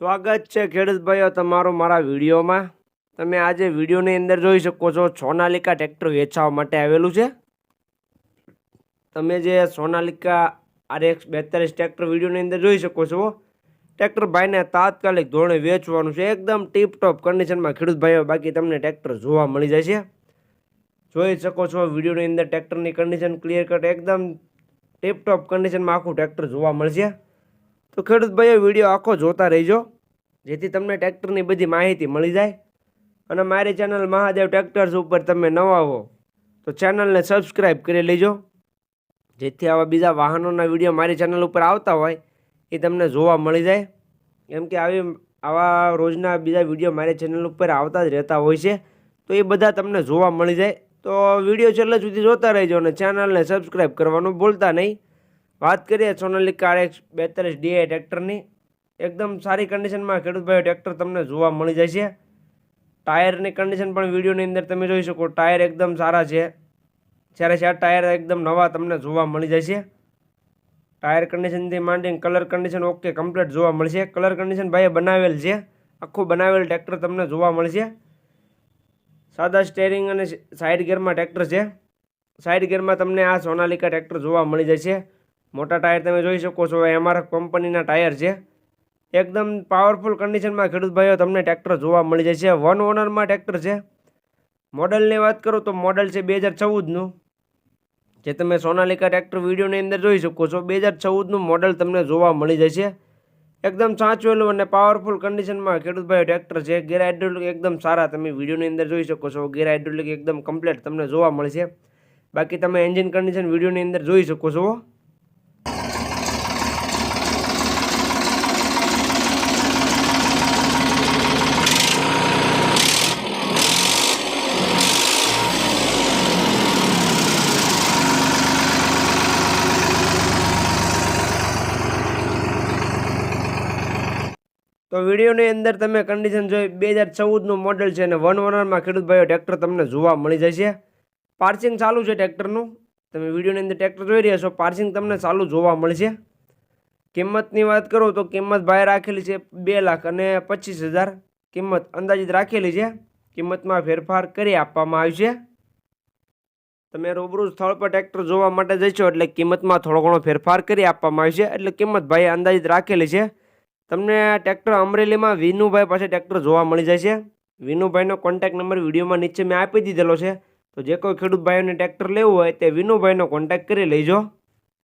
સ્વાગત છે ખેડૂત ભાઈઓ તમારું મારા વિડીયોમાં. તમે આજે વિડીયોની અંદર જોઈ શકો છો સોનાલિકા ટ્રેક્ટર વેચવા માટે આવેલું છે. તમે જે સોનાલિકા આરએક્સ બેતાલીસ ટ્રેક્ટર વિડીયોની અંદર જોઈ શકો છો. ટ્રેક્ટર ભાઈને તાત્કાલિક ધોરણે વેચવાનું છે. એકદમ ટીપટોપ કન્ડિશનમાં ખેડૂત ભાઈઓ બાકી તમને ટ્રેક્ટર જોવા મળી જશે જોઈ શકો છો વિડીયોની અંદર ટ્રેક્ટરની કન્ડિશન ક્લિયર કટ એકદમ ટીપટોપ કન્ડિશનમાં આખું ટ્રેક્ટર જોવા મળશે. તો ખેડૂત ભાઈઓ, વીડિયો આખો જોતા રહેજો. જેથી તમને ટ્રેક્ટરની બધી માહિતી મળી જાય. અને મારી ચેનલ મહાદેવ ટ્રેક્ટર્સ ઉપર તમે નવા હો, તો ચેનલને સબસ્ક્રાઈબ કરી લેજો. જેથી આવા બીજા વાહનોના વીડિયો મારી ચેનલ ઉપર આવતા હોય, એ તમને જોવા મળી જાય. કેમ કે આવી, આવા રોજના બીજા વીડિયો મારી ચેનલ ઉપર આવતા જ રહેતા હોય છે, તો એ બધા તમને જોવા મળી જાય. તો વીડિયો છેલ્લે સુધી જોતા રહેજો અને ચેનલને સબસ્ક્રાઈબ કરવાનું ભૂલતા નહીં. વાત કરીએ સોનાલિકા આરએક્સ બેતાલીસ ડીઆઈ ટ્રેક્ટરની. એકદમ સારી કન્ડિશનમાં ખેડૂતભાઈ ટ્રેક્ટર તમને જોવા મળી જશે. ટાયરની કન્ડિશન પણ વિડીયોની અંદર તમે જોઈ શકો, ટાયર એકદમ સારા છે. જ્યારે ચાર ટાયર એકદમ નવા તમને જોવા મળી જશે. ટાયર કન્ડિશનથી માંડીને કલર કન્ડિશન ઓકે કમ્પ્લીટ જોવા મળશે. કલર કન્ડિશન ભાઈએ બનાવેલ છે. આખું બનાવેલ ટ્રેક્ટર તમને જોવા મળશે. સાદા સ્ટેરિંગ અને સાઈડ ગેરમાં ટ્રેક્ટર છે. સાઈડ ગેરમાં તમને આ સોનાલિકા ટ્રેક્ટર જોવા મળી જશે. મોટા ટાયર તમે જોઈ શકો છો એમઆરએફ કંપનીના ટાયર છે. એકદમ પાવરફુલ કન્ડિશનમાં ખેડૂત ભાઈઓ, તમને ટ્રેક્ટર જોવા મળી જશે. વન ઓનરમાં ટ્રેક્ટર છે. મોડલની વાત કરું તો મોડલ છે બે હજાર ચૌદનું. જે તમે સોનાલિકા ટ્રેક્ટર વિડીયોની અંદર જોઈ શકો છો, બે હજાર ચૌદનું મોડલ તમને જોવા મળી જશે. એકદમ સાચવેલું અને પાવરફુલ કન્ડિશનમાં ખેડૂતભાઈ ટ્રેક્ટર છે. ગેર હાઇડ્રોલિક એકદમ સારા તમે વિડીયોની અંદર જોઈ શકો છો. ગેર હાઇડ્રોલિક એકદમ કમ્પ્લીટ તમને જોવા મળશે. બાકી તમે એન્જિન કન્ડિશન વિડીયોની અંદર જોઈ શકો છો. તો વિડીયોની અંદર તમે કન્ડિશન જોઈ બે હજાર ચૌદનું મોડલ છે અને વન ઓનરમાં ખેડૂત ભાઈઓ ટ્રેક્ટર તમને જોવા મળી જશે. પાર્સિંગ ચાલુ છે ટ્રેક્ટરનું તમે વિડીયોની અંદર ટ્રેક્ટર જોઈ રહ્યા છો. પાર્સિંગ તમને ચાલુ જોવા મળશે. કિંમતની વાત કરું તો કિંમત ભાઈ રાખેલી છે બે લાખ અને પચીસ હજાર. કિંમત અંદાજિત રાખેલી છે. કિંમતમાં ફેરફાર કરી આપવામાં આવશે તમે રૂબરૂ સ્થળ પર ટ્રેક્ટર જોવા માટે જશો એટલે કિંમતમાં થોડો ઘણો ફેરફાર કરી આપવામાં આવશે એટલે કિંમત ભાઈએ અંદાજિત રાખેલી છે. તમને ટ્રેક્ટર અમરેલીમાં વિનુભાઈ પાસે ટ્રેક્ટર જોવા મળી જશે વિનુભાઈનો કોન્ટેક્ટ નંબર વિડીયોમાં નીચે મેં આપી દીધેલો છે. તો જે કોઈ ખેડૂત ભાઈઓને ટ્રેક્ટર લેવું હોય તે વિનુભાઈનો કોન્ટેક્ટ કરી લેજો.